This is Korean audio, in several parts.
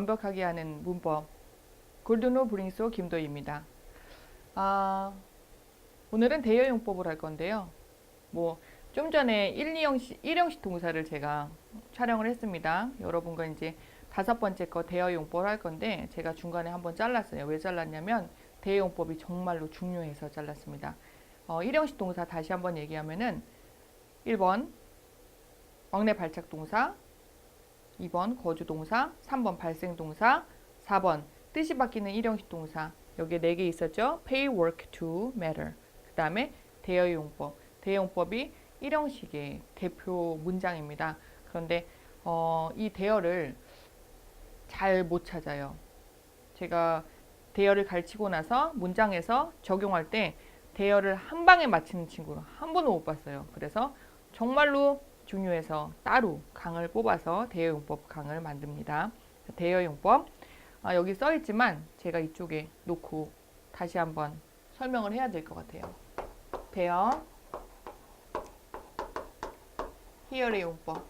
완벽하게 하는 문법 골든로 브링소 김도희입니다. 아, 오늘은 대여용법을 할 건데요. 뭐 좀 전에 1, 2형식, 1형식 동사를 제가 촬영을 했습니다. 여러분과 이제 다섯 번째 거 대여용법 할 건데 제가 중간에 한번 잘랐어요. 왜 잘랐냐면 대여용법이 정말로 중요해서 잘랐습니다. 어, 1형식 동사 다시 한번 얘기하면은 1번 왕래 발착 동사 2번 거주 동사 3번 발생 동사 4번 뜻이 바뀌는 1형식 동사 여기에 4개 있었죠. pay work to matter 그 다음에 대여용법 대여용법이 1형식의 대표 문장입니다. 그런데 어, 이 대여를 잘 못 찾아요. 제가 대여를 가르치고 나서 문장에서 적용할 때 대여를 한 방에 맞히는 친구를 한 번도 못 봤어요. 그래서 정말로 중요해서 따로 강을 뽑아서 대여용법 강을 만듭니다. 대여용법 아, 여기 써 있지만 제가 이쪽에 놓고 다시 한번 설명을 해야 될 것 같아요. 대여 히어의 용법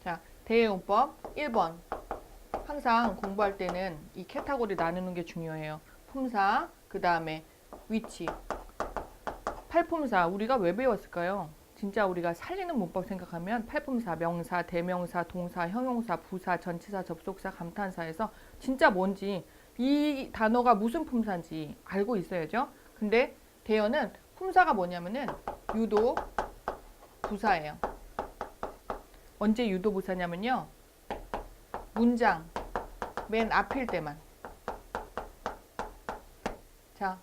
자 대여용법 1번 항상 공부할 때는 이 캐타고리 나누는 게 중요해요. 품사, 그 다음에 위치. 팔품사 우리가 왜 배웠을까요? 진짜 우리가 살리는 문법 생각하면 팔품사, 명사, 대명사, 동사, 형용사, 부사, 전치사, 접속사, 감탄사에서 진짜 뭔지 이 단어가 무슨 품사인지 알고 있어야죠. 근데 대여는 품사가 뭐냐면은 유도 부사예요. 언제 유도 부사냐면요. 문장 맨 앞일 때만. 자,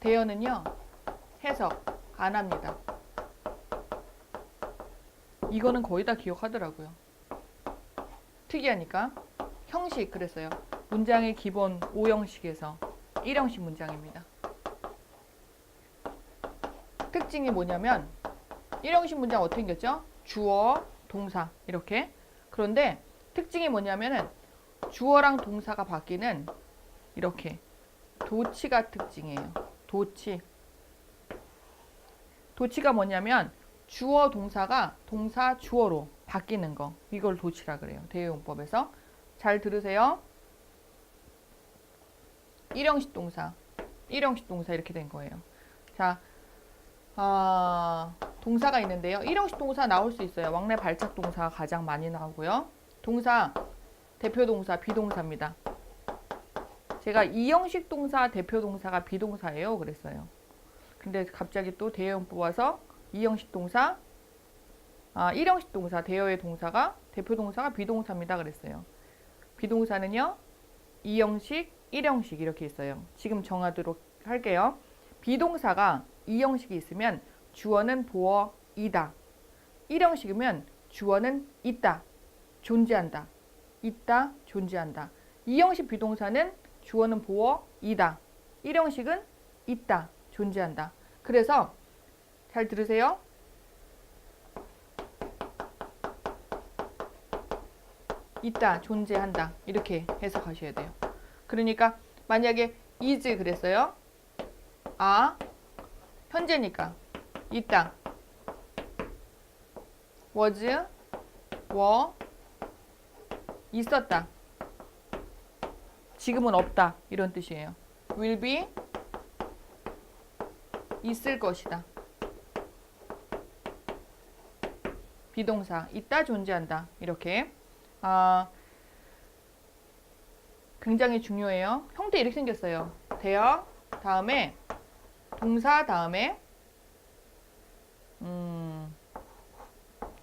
대여는요. 해석 안 합니다. 이거는 거의 다 기억하더라고요. 특이하니까 형식 그랬어요. 문장의 기본 5형식에서 1형식 문장입니다. 특징이 뭐냐면 1형식 문장 어떻게 생겼죠? 주어, 동사 이렇게. 그런데 특징이 뭐냐면은 주어랑 동사가 바뀌는 이렇게 도치가 특징이에요. 도치. 도치가 뭐냐면 주어 동사가 동사 주어로 바뀌는 거. 이걸 도치라 그래요. 대여용법에서. 잘 들으세요. 1형식 동사. 1형식 동사 이렇게 된 거예요. 자, 아, 동사가 있는데요. 1형식 동사 나올 수 있어요. 왕래 발착 동사가 가장 많이 나오고요. 동사, 대표 동사, 비동사입니다. 제가 2형식 동사, 대표 동사가 비동사예요. 그랬어요. 근데 갑자기 또 대여용 뽑아서 2형식 동사, 아, 1형식 동사, 대여의 동사가 대표 동사가 비동사입니다. 그랬어요. 비동사는요. 2형식, 1형식 이렇게 있어요. 지금 정하도록 할게요. 비동사가 2형식이 있으면 주어는 보어이다. 1형식이면 주어는 있다. 존재한다. 있다, 존재한다. 2형식 비동사는 주어는 보어이다. 1형식은 있다, 존재한다. 그래서 잘 들으세요. 있다, 존재한다. 이렇게 해석하셔야 돼요. 그러니까 만약에 is 그랬어요. 아 현재니까 있다. was were 있었다. 지금은 없다. 이런 뜻이에요. will be 있을 것이다. 비동사 있다 존재한다. 이렇게 아 굉장히 중요해요. 형태 이렇게 생겼어요. 대여 다음에 동사 다음에 음,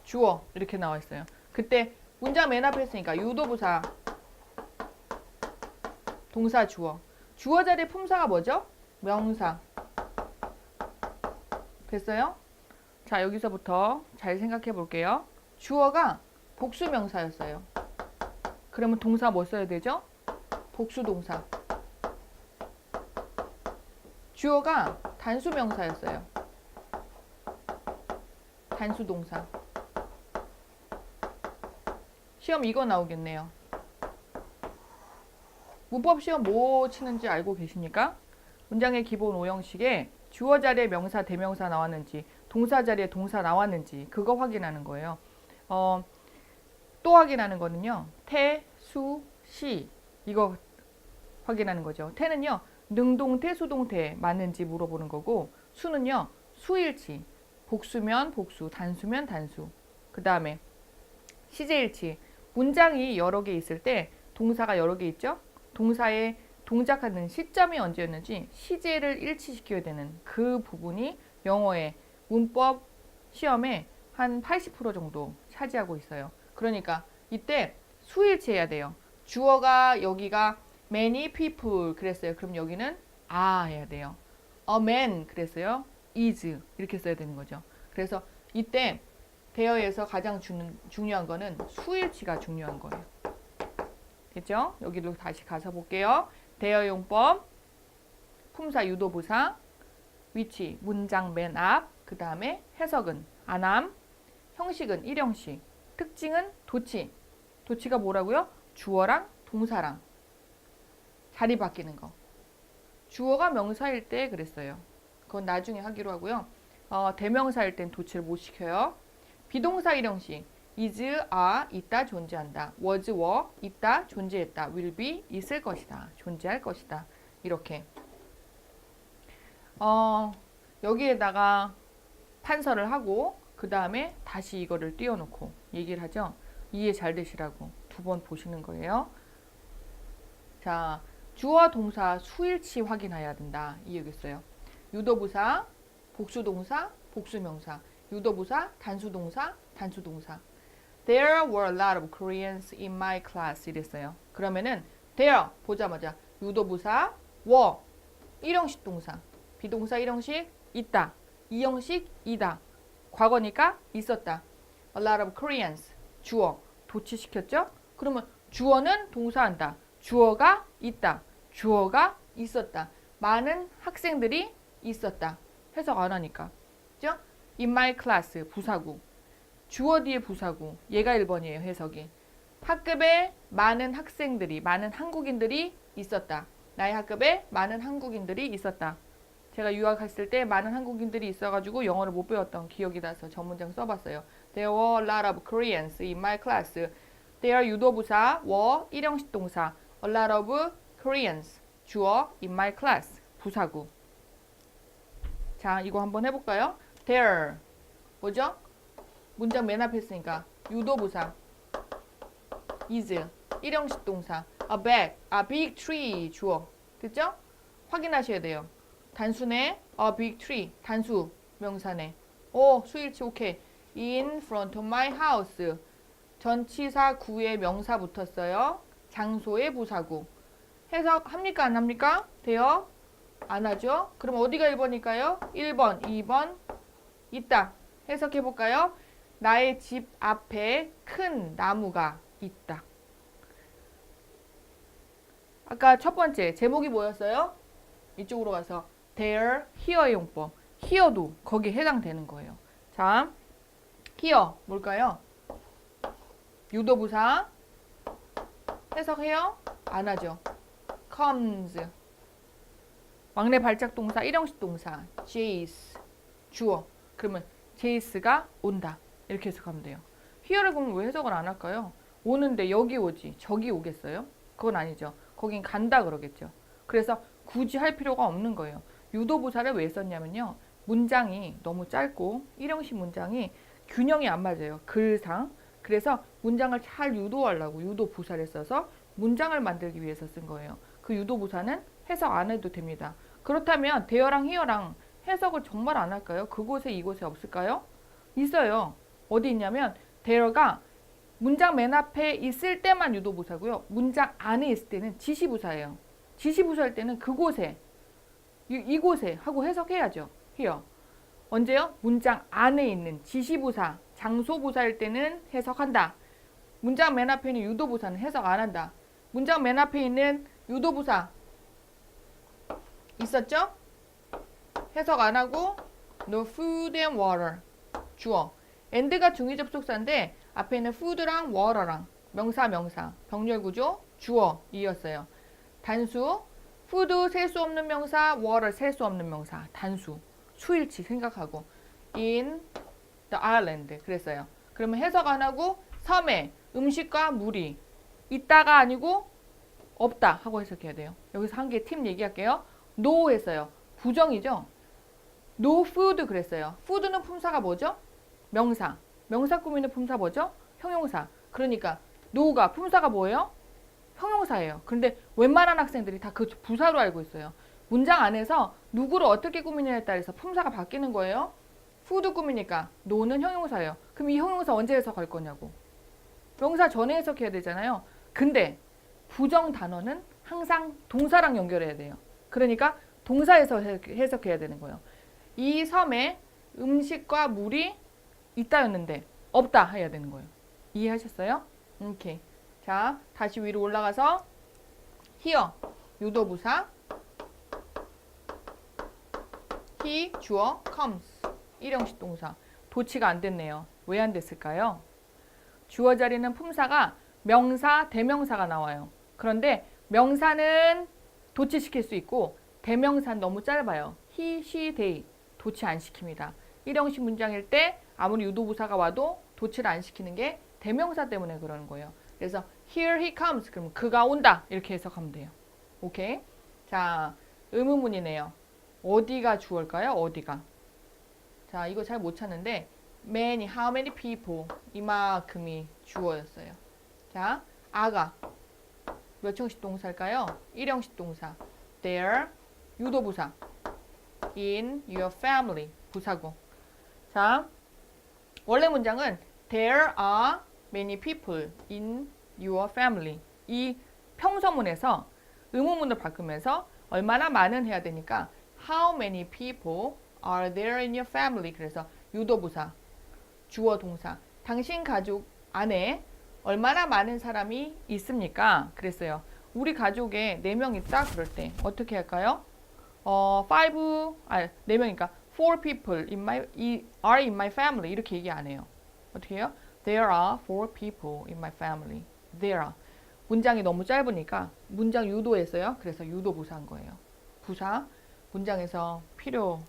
주어 이렇게 나와 있어요. 그때 문장 맨 앞에 했으니까 유도부사 동사 주어 주어 자리 품사가 뭐죠? 명사 됐어요? 자 여기서부터 잘 생각해 볼게요. 주어가 복수 명사였어요. 그러면 동사 뭐 써야 되죠? 복수 동사. 주어가 단수 명사였어요. 단수 동사. 시험 이거 나오겠네요. 문법 시험 뭐 치는지 알고 계십니까? 문장의 기본 5형식에 주어 자리에 명사, 대명사 나왔는지 동사 자리에 동사 나왔는지 그거 확인하는 거예요. 어, 또 확인하는 거는요. 태, 수, 시 이거 확인하는 거죠. 태는요. 능동태, 수동태 맞는지 물어보는 거고 수는요. 수일치 복수면 복수, 단수면 단수. 그 다음에 시제일치 문장이 여러 개 있을 때 동사가 여러 개 있죠. 동사의 동작하는 시점이 언제였는지 시제를 일치시켜야 되는 그 부분이 영어의 문법 시험에 한 80% 정도 차지하고 있어요. 그러니까 이때 수일치해야 돼요. 주어가 여기가 many people 그랬어요. 그럼 여기는 아 해야 돼요. a man 그랬어요. is 이렇게 써야 되는 거죠. 그래서 이때 대어에서 가장 주, 중요한 거는 수일치가 중요한 거예요. 됐죠? 여기로 다시 가서 볼게요. 대어용법, 품사 유도부사, 위치 문장 맨 앞, 그 다음에 해석은 안함, 형식은 일형식, 특징은 도치. 도치가 뭐라고요? 주어랑 동사랑 자리 바뀌는 거. 주어가 명사일 때 그랬어요. 그건 나중에 하기로 하고요. 어, 대명사일 땐 도치를 못 시켜요. 비동사 일형식 is, are, 있다, 존재한다. was, were, 있다, 존재했다. will be, 있을 것이다. 존재할 것이다. 이렇게. 어, 여기에다가 판서를 하고 그 다음에 다시 이거를 띄워놓고 얘기를 하죠. 이해 잘 되시라고 두 번 보시는 거예요. 자, 주어 동사 수일치 확인해야 된다. 이 얘기였어요. 유도부사, 복수동사, 복수명사, 유도부사, 단수동사, 단수동사. There were a lot of Koreans in my class 이랬어요. 그러면은 there 보자마자 유도부사 were 일형식 동사, 비동사 일형식 있다, 이형식 이다. 과거니까 있었다. A lot of Koreans 주어 도치시켰죠? 그러면 주어는 동사한다. 주어가 있다. 주어가 있었다. 많은 학생들이 있었다. 해석 안 하니까. 그죠? In my class 부사구. 주어 뒤에 부사구. 얘가 1번이에요. 해석이. 학급에 많은 학생들이, 많은 한국인들이 있었다. 나의 학급에 많은 한국인들이 있었다. 제가 유학했을 때 많은 한국인들이 있어가지고 영어를 못 배웠던 기억이 나서 전문장 써봤어요. There were a lot of Koreans in my class. There 유도부사 were 일형식 동사. A lot of Koreans 주어 in my class 부사구. 자 이거 한번 해볼까요? There 뭐죠? 문장 맨 앞에 있으니까 유도 부사 is 일형식 동사. A big, a big tree 주어. 됐죠? 확인하셔야 돼요. 단수네 a big tree 단수 명사네. 오 수일치 오케이. In front of my house 전치사 구에 명사 붙었어요. 장소의 부사구. 해석 합니까 안 합니까? 돼요? 안 하죠? 그럼 어디가 1번일까요? 1번, 2번 있다. 해석해 볼까요? 나의 집 앞에 큰 나무가 있다. 아까 첫 번째 제목이 뭐였어요? 이쪽으로 가서 there, here의 용법. here도 거기에 해당되는 거예요. 자, here 뭘까요? 유도부사 해석해요? 안 하죠. comes 왕래 발작 동사 일형식 동사 chase 주어 그러면 chase가 온다 이렇게 해석하면 돼요. here를 그럼 왜 해석을 안 할까요? 오는데 여기 오지 저기 오겠어요? 그건 아니죠. 거긴 간다 그러겠죠. 그래서 굳이 할 필요가 없는 거예요. 유도부사를 왜 썼냐면요. 문장이 너무 짧고 일형식 문장이 균형이 안 맞아요. 글상. 그래서 문장을 잘 유도하려고 유도부사를 써서 문장을 만들기 위해서 쓴 거예요. 그 유도부사는 해석 안 해도 됩니다. 그렇다면 대어랑 히어랑 해석을 정말 안 할까요? 그곳에 이곳에 없을까요? 있어요. 어디 있냐면 대어가 문장 맨 앞에 있을 때만 유도 부사고요. 문장 안에 있을 때는 지시 부사예요. 지시 부사일 때는 그곳에 이, 이곳에 하고 해석해야죠. here. 언제요? 문장 안에 있는 지시 부사, 장소 부사일 때는 해석한다. 문장 맨 앞에 있는 유도 부사는 해석 안 한다. 문장 맨 앞에 있는 유도 부사 있었죠? 해석 안 하고 no food and water 주어. And가 중위 접속사인데 앞에 있는 food랑 water랑 명사 명사 병렬 구조 주어 이었어요. 단수 food 셀 수 없는 명사 water 셀 수 없는 명사 단수 수일치 생각하고 in the island. 그랬어요. 그러면 해석 안 하고 섬에 음식과 물이 있다가 아니고 없다 하고 해석해야 돼요. 여기서 한 개 팀 얘기할게요. no 했어요. 부정이죠. no food 그랬어요. food는 품사가 뭐죠? 명사. 명사 꾸미는 품사 뭐죠? 형용사. 그러니까 no가 품사가 뭐예요? 형용사예요. 근데 웬만한 학생들이 다 그 부사로 알고 있어요. 문장 안에서 누구를 어떻게 꾸미냐에 따라서 품사가 바뀌는 거예요. food 꾸미니까 no는 형용사예요. 그럼 이 형용사 언제 해석할 거냐고. 명사 전에 해석해야 되잖아요. 근데 부정 단어는 항상 동사랑 연결해야 돼요. 그러니까 동사에서 해- 해석해야 되는 거예요. 이 섬에 음식과 물이 있다였는데 없다 해야 되는 거예요. 이해하셨어요? 오케이. 자, 다시 위로 올라가서 here 유도부사 he 주어 comes 일형식 동사 도치가 안 됐네요. 왜 안 됐을까요? 주어 자리는 품사가 명사, 대명사가 나와요. 그런데 명사는 도치시킬 수 있고 대명사는 너무 짧아요. he, she, they 도치 안 시킵니다. 일형식 문장일 때 아무리 유도부사가 와도 도치를 안 시키는 게 대명사 때문에 그러는 거예요. 그래서 here he comes 그러면 그가 온다 이렇게 해석하면 돼요. 오케이? 자 의문문이네요. 어디가 주어일까요? 어디가? 자 이거 잘 못 찾는데 many, how many people 이만큼이 주어였어요. 자 아가 몇 형식 동사일까요? 일형식 동사 there 유도부사 in your family 부사고 자 원래 문장은 there are many people in your family 이 평서문에서 의문문을 바꾸면서 얼마나 많은 해야 되니까 how many people are there in your family 그래서 유도부사 주어 동사 당신 가족 안에 얼마나 많은 사람이 있습니까? 그랬어요. 우리 가족에 네명 있다 그럴 때 어떻게 할까요? 어, five 아, 네 명이니까 four people in my 이, are in my family 이렇게 얘기 안 해요. 어떻게 해요? There are four people in my family. There are. 문장이 너무 짧으니까 문장 유도했어요. 그래서 유도 부사한 거예요. 부사 문장에서 필요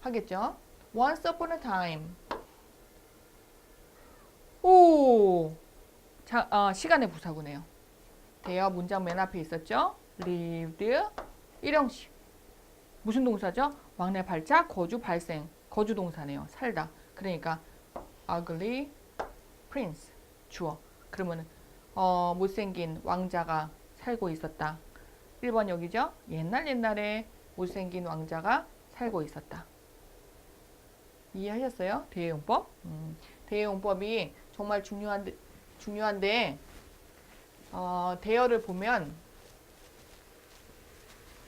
하겠죠? Once upon a time. 오, 자, 어, 시간의 부사구네요. 대여 문장 맨 앞에 있었죠? lived 일형식. 무슨 동사죠? 왕래 발작, 거주 발생. 거주 동사네요. 살다. 그러니까 ugly prince 주어. 그러면 어, 못생긴 왕자가 살고 있었다. 1번 여기죠? 옛날 옛날에 못생긴 왕자가 살고 있었다. 이해하셨어요? 대용법? 음, 대용법이 정말 중요한데, 중요한데 어, 대여를 보면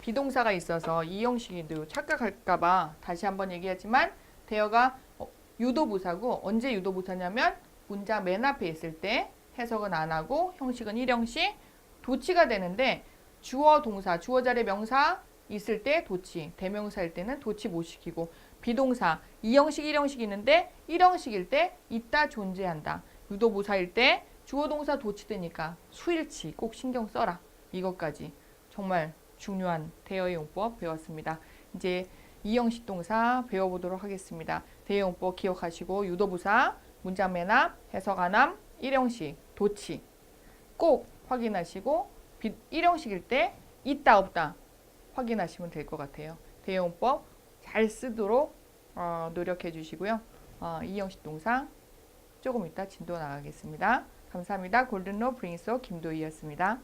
비동사가 있어서 이 형식이도 착각할까봐 다시 한번 얘기하지만 대여가 어, 유도부사고 언제 유도부사냐면 문장 맨 앞에 있을 때 해석은 안 하고 형식은 일형식 도치가 되는데 주어 동사 주어 자리 명사 있을 때 도치 대명사일 때는 도치 못 시키고 비동사 이형식 일형식 있는데 일형식일 때 있다 존재한다. 유도부사일 때 주어 동사 도치 되니까 수일치 꼭 신경 써라. 이것까지. 정말 중요한 대여 용법 배웠습니다. 이제 이형식 동사 배워보도록 하겠습니다. 대여 용법 기억하시고 유도부사 문장 맨앞 해석 안함 일형식 도치 꼭 확인하시고 비, 일형식일 때 있다 없다 확인하시면 될 것 같아요. 대여 용법 잘 쓰도록 어, 노력해 주시고요. 어, 이형식 동사 조금 이따 진도 나가겠습니다. 감사합니다. 골든로 브링소 김도희였습니다.